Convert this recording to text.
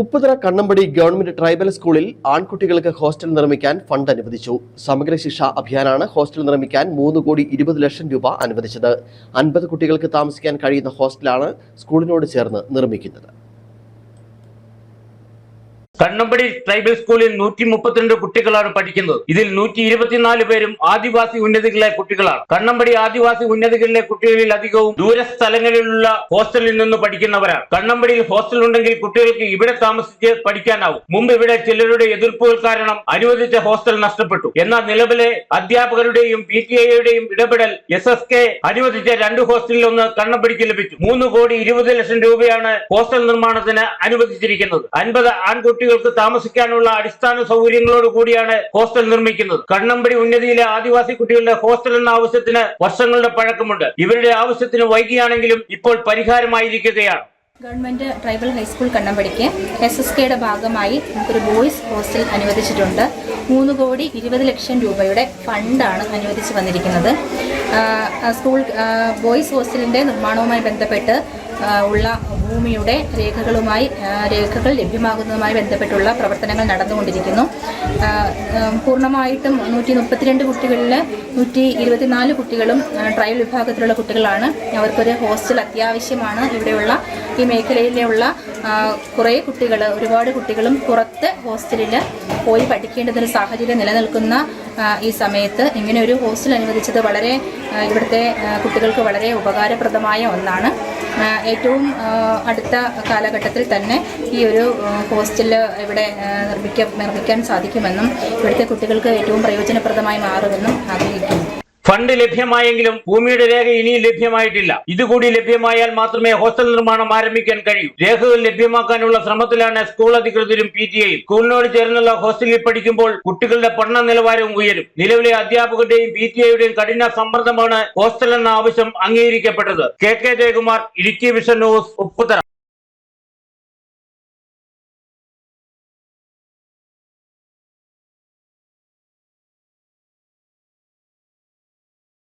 Upputhara Kannampadi government tribal സ്കൂളിൽ ആൺകുട്ടികൾക്ക് hostel നിർമ്മിക്കാൻ ഫണ്ട് അനുവദിച്ചു. സമഗ്ര ശിക്ഷാ അഭിയാനാണ് ഹോസ്റ്റൽ നിർമ്മിക്കാൻ മൂന്ന് കോടി ഇരുപത് ലക്ഷം രൂപ അനുവദിച്ചത്. അൻപത് കുട്ടികൾക്ക് താമസിക്കാൻ കഴിയുന്ന ഹോസ്റ്റലാണ് സ്കൂളിനോട് ചേർന്ന് നിർമ്മിക്കുന്നത്. കണ്ണമ്പടി ട്രൈബൽ സ്കൂളിൽ നൂറ്റി മുപ്പത്തിരണ്ട് കുട്ടികളാണ് പഠിക്കുന്നത്. ഇതിൽ നൂറ്റി ഇരുപത്തിനാല് പേരും ആദിവാസി ഉന്നതികളിലെ കുട്ടികളാണ്. കണ്ണമ്പടി ആദിവാസി ഉന്നതികളിലെ കുട്ടികളിൽ അധികവും ദൂരസ്ഥലങ്ങളിലുള്ള ഹോസ്റ്റലിൽ നിന്ന് പഠിക്കുന്നവരാണ്. കണ്ണമ്പടിയിൽ ഹോസ്റ്റൽ ഉണ്ടെങ്കിൽ കുട്ടികൾക്ക് ഇവിടെ താമസിച്ച് പഠിക്കാനാവും. മുമ്പ് ഇവിടെ ചിലരുടെ എതിർപ്പുകൾ കാരണം അനുവദിച്ച ഹോസ്റ്റൽ നഷ്ടപ്പെട്ടു. എന്നാൽ നിലവിലെ അധ്യാപകരുടെയും പി ടി ഐയുടെയും ഇടപെടൽ എസ് എസ് കെ അനുവദിച്ച രണ്ട് ഹോസ്റ്റലിൽ ഒന്ന് കണ്ണമ്പടിക്ക് ലഭിച്ചു. മൂന്ന് കോടി ഇരുപത് ലക്ഷം രൂപയാണ് ഹോസ്റ്റൽ നിർമ്മാണത്തിന് അനുവദിച്ചിരിക്കുന്നത്. അൻപത് ആൺകുട്ടികൾക്ക് താമസിക്കാനുള്ള അടിസ്ഥാന സൗകര്യങ്ങളോട് കൂടിയാണ് ഹോസ്റ്റൽ നിർമ്മിക്കുന്നത്. കണ്ണമ്പടി ഉന്നതിയിലെ ആദിവാസി കുട്ടികളുടെ ഹോസ്റ്റൽ എന്ന ആവശ്യത്തിന് വർഷങ്ങളുടെ പഴക്കമുണ്ട്. ഇവരുടെ ആവശ്യത്തിന് വൈകിയാണെങ്കിലും ഇപ്പോൾ പരിഹാരമായിരിക്കുകയാണ്. ഗവൺമെന്റ് ട്രൈബൽ ഹൈസ്കൂൾ കണ്ണമ്പടിക്ക് എസ് എസ് കെയുടെ ഭാഗമായി നമുക്കൊരു ബോയ്സ് ഹോസ്റ്റൽ അനുവദിച്ചിട്ടുണ്ട്. മൂന്ന് കോടി ഇരുപത് ലക്ഷം രൂപയുടെ ഫണ്ടാണ് അനുവദിച്ച് വന്നിരിക്കുന്നത്. സ്കൂൾ ബോയ്സ് ഹോസ്റ്റലിന്റെ നിർമ്മാണവുമായി ബന്ധപ്പെട്ട് ഉള്ള ഭൂമിയുടെ രേഖകളുമായി രേഖകൾ ലഭ്യമാകുന്നതുമായി ബന്ധപ്പെട്ടുള്ള പ്രവർത്തനങ്ങൾ നടന്നുകൊണ്ടിരിക്കുന്നു. പൂർണമായിട്ടും നൂറ്റി മുപ്പത്തിരണ്ട് കുട്ടികളിൽ നൂറ്റി ഇരുപത്തിനാല് കുട്ടികളും ട്രയൽ വിഭാഗത്തിലുള്ള കുട്ടികളാണ്. അവർക്കൊരു ഹോസ്റ്റൽ അത്യാവശ്യമാണ്. ഇവിടെയുള്ള ഈ മേഖലയിലുള്ള കുറേ കുട്ടികൾ ഒരുപാട് കുട്ടികളും പുറത്ത് ഹോസ്റ്റലിൽ പോയി പഠിക്കേണ്ടതൊരു സാഹചര്യം നിലനിൽക്കുന്ന ഈ സമയത്ത് ഇങ്ങനെ ഒരു ഹോസ്റ്റൽ അനുവദിച്ചത് വളരെ ഇവിടുത്തെ കുട്ടികൾക്ക് വളരെ ഉപകാരപ്രദമായ ഒന്നാണ്. ഏറ്റവും അടുത്ത കാലഘട്ടത്തിൽ തന്നെ ഈ ഒരു ഹോസ്റ്റൽ ഇവിടെ ആ, നിർമ്മിക്ക നിർമ്മിക്കാൻ സാധിക്കുമെന്നും ഇവിടുത്തെ കുട്ടികൾക്ക് ഏറ്റവും പ്രയോജനപ്രദമായി മാറുമെന്നും ആഗ്രഹിക്കുന്നു. ഫണ്ട് ലഭ്യമായെങ്കിലും ഭൂമിയുടെ രേഖ ഇനിയും ലഭ്യമായിട്ടില്ല. ഇതുകൂടി ലഭ്യമായാൽ മാത്രമേ ഹോസ്റ്റൽ നിർമ്മാണം ആരംഭിക്കാൻ കഴിയൂ. രേഖകൾ ലഭ്യമാക്കാനുള്ള ശ്രമത്തിലാണ് സ്കൂൾ അധികൃതരും പി ടി ഐയും സ്കൂളിനോട് ചേർന്നുള്ള ഹോസ്റ്റലിൽ പഠിക്കുമ്പോൾ കുട്ടികളുടെ പഠന നിലവാരവും ഉയരും. നിലവിലെ അധ്യാപകരുടെയും പി ടി ഐയുടെയും കഠിന സമ്മർദ്ദമാണ് ഹോസ്റ്റൽ എന്ന ആവശ്യം അംഗീകരിക്കപ്പെട്ടത്. K K Jayakumar Idukki vision news Upputhara.